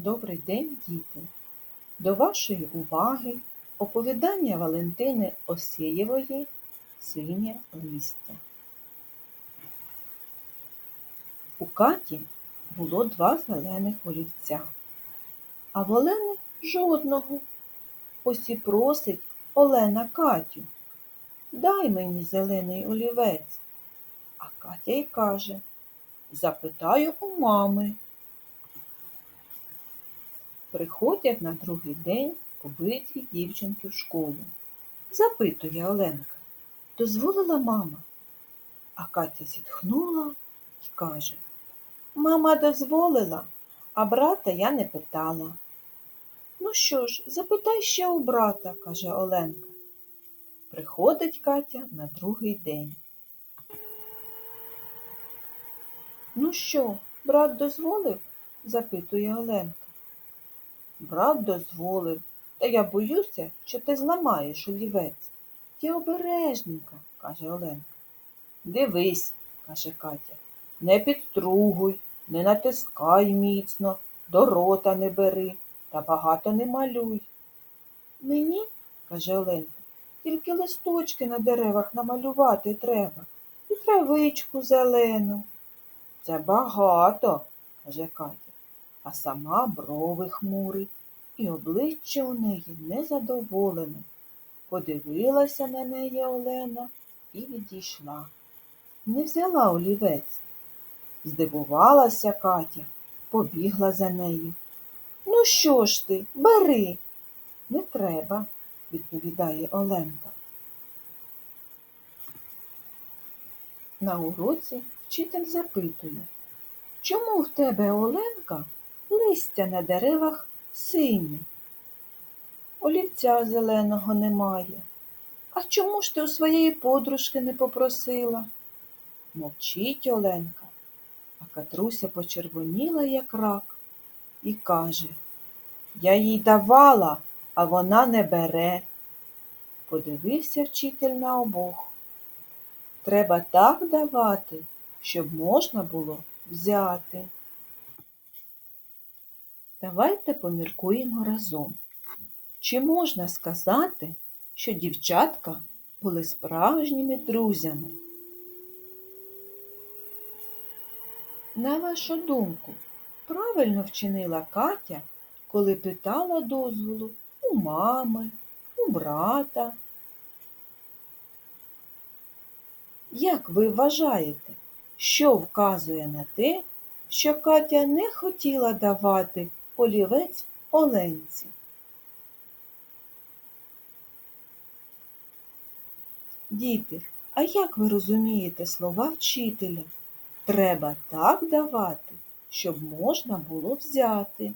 Добрий день, діти! До вашої уваги оповідання Валентини Осєєвої Синє листя. У Каті було два зелених олівця, а в Олени жодного. Ось і просить Олена Катю. Дай мені зелений олівець. А Катя й каже, запитаю у мами. Приходять на другий день обидві дівчинки в школу. Запитує Оленка, дозволила мама. А Катя зітхнула і каже, мама дозволила, а брата я не питала. Ну що ж, запитай ще у брата, каже Оленка. Приходить Катя на другий день. Ну що, брат дозволив? запитує Оленка. Брат дозволив, та я боюся, що ти зламаєш олівець. Я обережненько, каже Оленка. Дивись, каже Катя, не підстругуй, не натискай міцно, до рота не бери та багато не малюй. Мені, каже Оленка, тільки листочки на деревах намалювати треба і травичку зелену. Це багато, каже Катя, а сама брови хмурить, і обличчя у неї незадоволене. Подивилася на неї Олена і відійшла. Не взяла олівець. Здивувалася Катя, побігла за нею. Ну що ж ти, бери. Не треба, відповідає Оленка. На уроці вчитель запитує, чому в тебе, Оленка, листя на деревах сині? Олівця зеленого немає. А чому ж ти у своєї подружки не попросила? Мовчить Оленка, а Катруся почервоніла, як рак, і каже, я їй давала, а вона не бере. Подивився вчитель на обох. Треба так давати, щоб можна було взяти. Давайте поміркуємо разом. Чи можна сказати, що дівчатка були справжніми друзями? На вашу думку, правильно вчинила Катя, коли питала дозволу у мами, у брата. Як ви вважаєте, що вказує на те, що Катя не хотіла давати олівець Оленці? Діти, а як ви розумієте слова вчителя? Треба так давати, щоб можна було взяти.